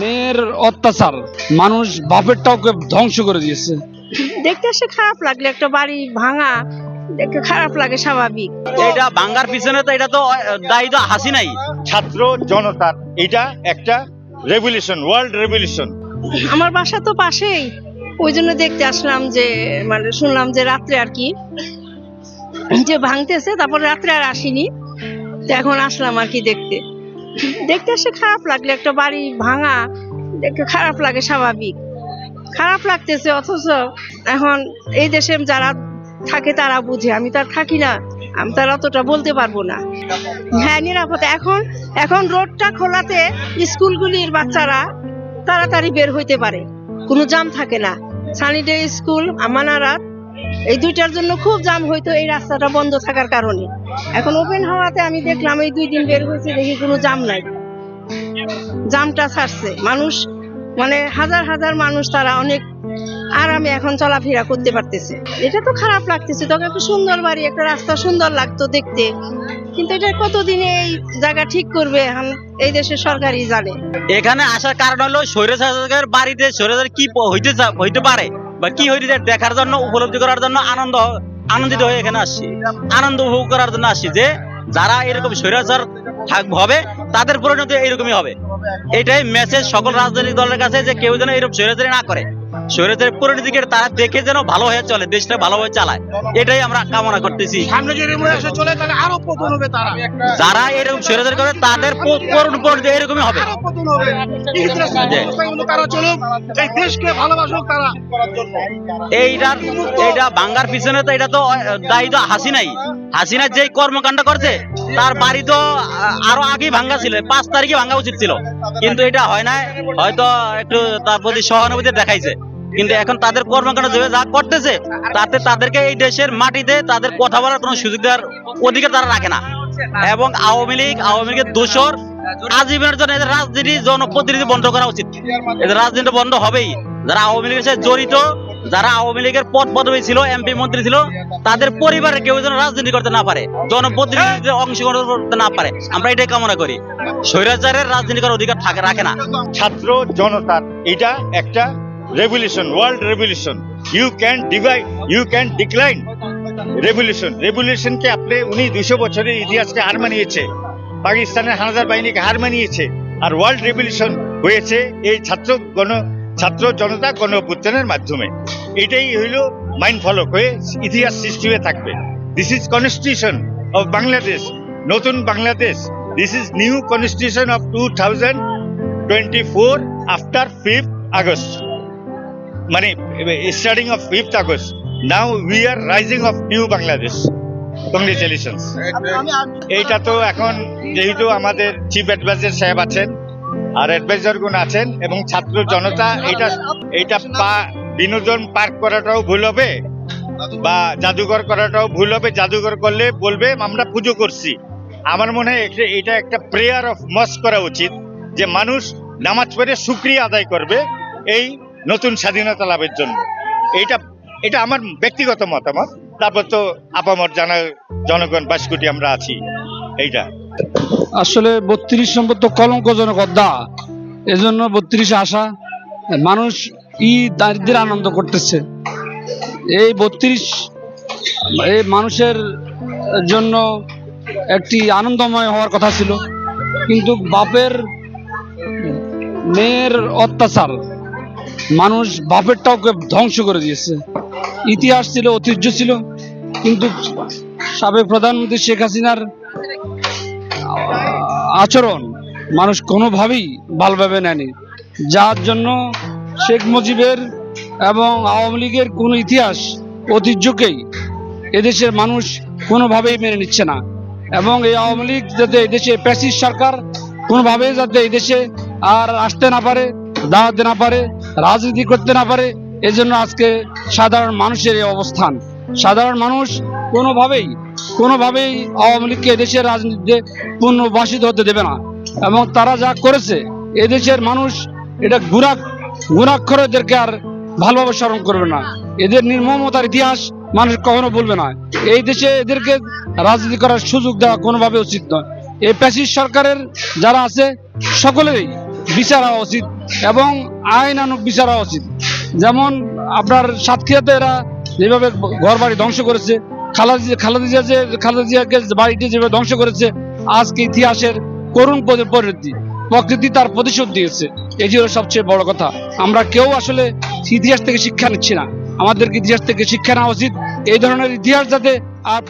মেয়ের অত্যাচার মানুষ বাপেরটাকে ধ্বংস করে দিয়েছে। দেখতে এসে খারাপ লাগলে একটা বাড়ি ভাঙা দেখতে খারাপ লাগে স্বাভাবিক। এটা বাঙ্গার পিছনে তো এটা তো দায়ী তো হাসিনাই ছাত্র জনতার এটা একটা রেভলিউশন ওয়ার্ল্ড রেভলিউশন আমার বাসা তো পাশেই। ওই জন্য দেখতে আসলাম যে মানে শুনলাম যে রাত্রে আর কি যে ভাঙতেছে তারপর রাত্রে আর আসিনি। তো এখন আসলাম আর কি দেখতে। দেখতে এসে খারাপ লাগলে একটা বাড়ি ভাঙা, দেখতে খারাপ লাগে স্বাভাবিক। খারাপ লাগতেছে অথচ এখন এই দেশে যারা থাকে তারা বুঝে, আমি তো আর থাকি না, আমি তার অতটা বলতে পারব না। হ্যাঁ নিরাপদ। এখন এখন রোডটা খোলাতে স্কুলগুলির বাচ্চারা তাড়াতাড়ি বের হইতে পারে। কোনো জাম থাকে না। সানিডে স্কুল, আমানারাত এই দুইটার জন্য খুব জাম হইতো এই রাস্তাটা বন্ধ থাকার কারণে। এখন ওপেন হওয়াতে আমি দেখলাম এই দুই দিন বের হয়েছে, দেখি কোনো জাম নাই। জামটা ছাড়ছে। মানুষ মানে হাজার হাজার মানুষ তারা অনেক আরামে এখন চলাফেরা করতে পারতেছে। এটা তো খারাপ লাগতেছে তখন একটা সুন্দর বাড়ি, একটা রাস্তা সুন্দর লাগতো দেখতে। কিন্তু এটা কতদিনে এই জায়গা ঠিক করবে, এখন এই দেশের সরকারই জানে। এখানে আসার কারণ হলো স্বৈরাচারের বাড়িতে স্বৈরাচার কি হইতে হইতে পারে? বা কি হয়েছে দেখার জন্য, উপলব্ধি করার জন্য আনন্দ, আনন্দিত হয়ে এখানে আসছি। আনন্দ উপভোগ করার জন্য আসছি যে, যারা এরকম স্বৈরাচার থাক হবে তাদের পরিণতি এরকমই হবে। এটাই মেসেজ সকল রাজনৈতিক দলের কাছে যে কেউ যেন এরকম স্বৈরাচারী না করে। স্বৈরাচারের পরিণতিকে তারা দেখে যেন ভালো হয়ে চলে দেশটা ভালোভাবে চালায়। এটাই আমরা কামনা করতেছি। সামনে যদি এসে চলে তাহলে আরও পতন হবে তারা। যারা এরকম স্বৈরাচার করে তাদের প- পরিণ- পরিণতি এরকমই হবে। পতন তারা চলুক এই দেশকে ভালোবাসুক তারা। এইটা এইটা বাঙ্গার পিছনে তো এটা তো দায়ী তো হাসিনাই। হাসিনা যেই কর্মকাণ্ড করছে তার বাড়ি তো আরও আগেই ভাঙ্গা ছিল, পাঁচ তারিখে ভাঙ্গা উচিত ছিল। কিন্তু এটা হয় না হয়তো একটু তার প্রতি সহানুভূতি দেখাইছে। কিন্তু এখন তাদের কর্মকাণ্ড যেভাবে যা করতেছে, তাতে তাদেরকে এই দেশের মাটিতে তাদের কথা বলার কোনো সুযোগ দেওয়ার অধিকার তারা রাখে না। এবং আওয়ামী লীগ, আওয়ামী লীগের দোষর আজীবনের জন্য এদের রাজনীতি, জনপ্রতিনিধি বন্ধ করা উচিত। এদের রাজনীতি বন্ধ হবেই। যারা আওয়ামী লীগের সাথে জড়িত যারা আওয়ামী লীগের পদ পদবী ছিল, এমপি, মন্ত্রী ছিল, তাদের পরিবারের কেউ যেন রাজনীতি করতে না পারে জনপ্রতিনিধিতে অংশগ্রহণ করতে না পারে। আমরা এটাই কামনা করি। স্বৈরাচারের রাজনীতি করার অধিকার থাকে, রাখে না। ছাত্র জনতার, এটা একটা revolution world revolution you can divide you can decline revolution রেভলিউশনকে আপনি, উনি দুশো বছরের ইতিহাসকে হার মানিয়েছে। পাকিস্তানের হানাদার বাহিনীকে হার মানিয়েছে। আর ওয়ার্ল্ড রেভলিউশন হয়েছে এই ছাত্র গণ ছাত্র জনতা গণ অভ্যুত্থানের মাধ্যমে। এটাই হইল মাইন্ড ফলক হয়ে ইতিহাস সৃষ্টি হয়ে থাকবে। This is constitution of Bangladesh নতুন Bangladesh. This is new constitution of two thousand twenty four after fifth August মানে starting of fifth August now we are rising of new Bangladesh congratulations এইটা তো এখন যেহেতু আমাদের চিফ অ্যাডভাইজার সাহেব আছেন আর adviser গুণ আছেন এবং ছাত্র জনতা এটা এটা পা বিনোদন পার্ক করাটাও ভুল হবে বা জাদুঘর করাটাও ভুল হবে। জাদুঘর করলে বলবে, আমরা পুজো করছি। আমার মনে হয় এটা- একটা প্রেয়ার অফ মস করা উচিত যে মানুষ নামাজ পড়ে সুক্রিয়া আদায় করবে এই নতুন স্বাধীনতা লাভের জন্য। এটা এটা আমার ব্যক্তিগত মতামত। তারপর তো আপামর জানা জনগণ বাইশ কোটি আমরা আছি। এইটা। আসলে বত্রিশ নম্বর তো কলঙ্কজনক অধ্যা। এজন্য বত্রিশে আসা মানুষ ই দারিদ্রের আনন্দ করতেছে। এই বত্রিশ, এই মানুষের জন্য একটি আনন্দময় হওয়ার কথা ছিল। কিন্তু বাপের মেয়ের অত্যাচার মানুষ বাপেরটাকে ধ্বংস করে দিয়েছে। ইতিহাস ছিল, ঐতিহ্য ছিল, কিন্তু সাবেক প্রধানমন্ত্রী শেখ হাসিনার আচরণ মানুষ কোনোভাবেই ভালোভাবে নেয়নি। যার জন্য শেখ মুজিবের এবং আওয়ামী লীগের কোনো ইতিহাস ঐতিহ্যকেই এদেশের মানুষ কোনোভাবেই মেনে নিচ্ছে না। এবং এই আওয়ামী লীগ যাতে এদেশে প্যাসিস সরকার কোনোভাবেই যাতে এদেশে আর আসতে না পারে, দাঁড়াতে না পারে, রাজনীতি করতে না পারে, এজন্য আজকে সাধারণ মানুষের এই অবস্থান। সাধারণ মানুষ কোনোভাবেই কোনোভাবেই আওয়ামী লীগকে এদেশের রাজনীতিতে পুনর্বাসিত হতে দেবে না। এবং তারা যা করেছে, এদেশের মানুষ এটা গুণা গুণাক্ষরদেরকে আর ভালোভাবে স্মরণ করবে না। এদের নির্মমতার ইতিহাস মানুষ কখনো বলবে না। এই দেশে এদেরকে রাজনীতি করার সুযোগ দেওয়া কোনোভাবে উচিত নয়। এই প্যাসিস সরকারের যারা আছে, সকলেরই বিচার হওয়া উচিত এবং আইন আইনানুক বিচার হওয়া উচিত। যেমন আপনার সাতক্ষীরাতে এরা যেভাবে ঘর বাড়ি ধ্বংস করেছে ধ্বংস করেছে, আজকে ইতিহাসের প্রকৃতি তার সবচেয়ে বড় কথা। আমরা কেউ আসলে ইতিহাস থেকে শিক্ষা নিচ্ছি না। আমাদেরকে ইতিহাস থেকে শিক্ষা নেওয়া উচিত। এই ধরনের ইতিহাস যাতে আর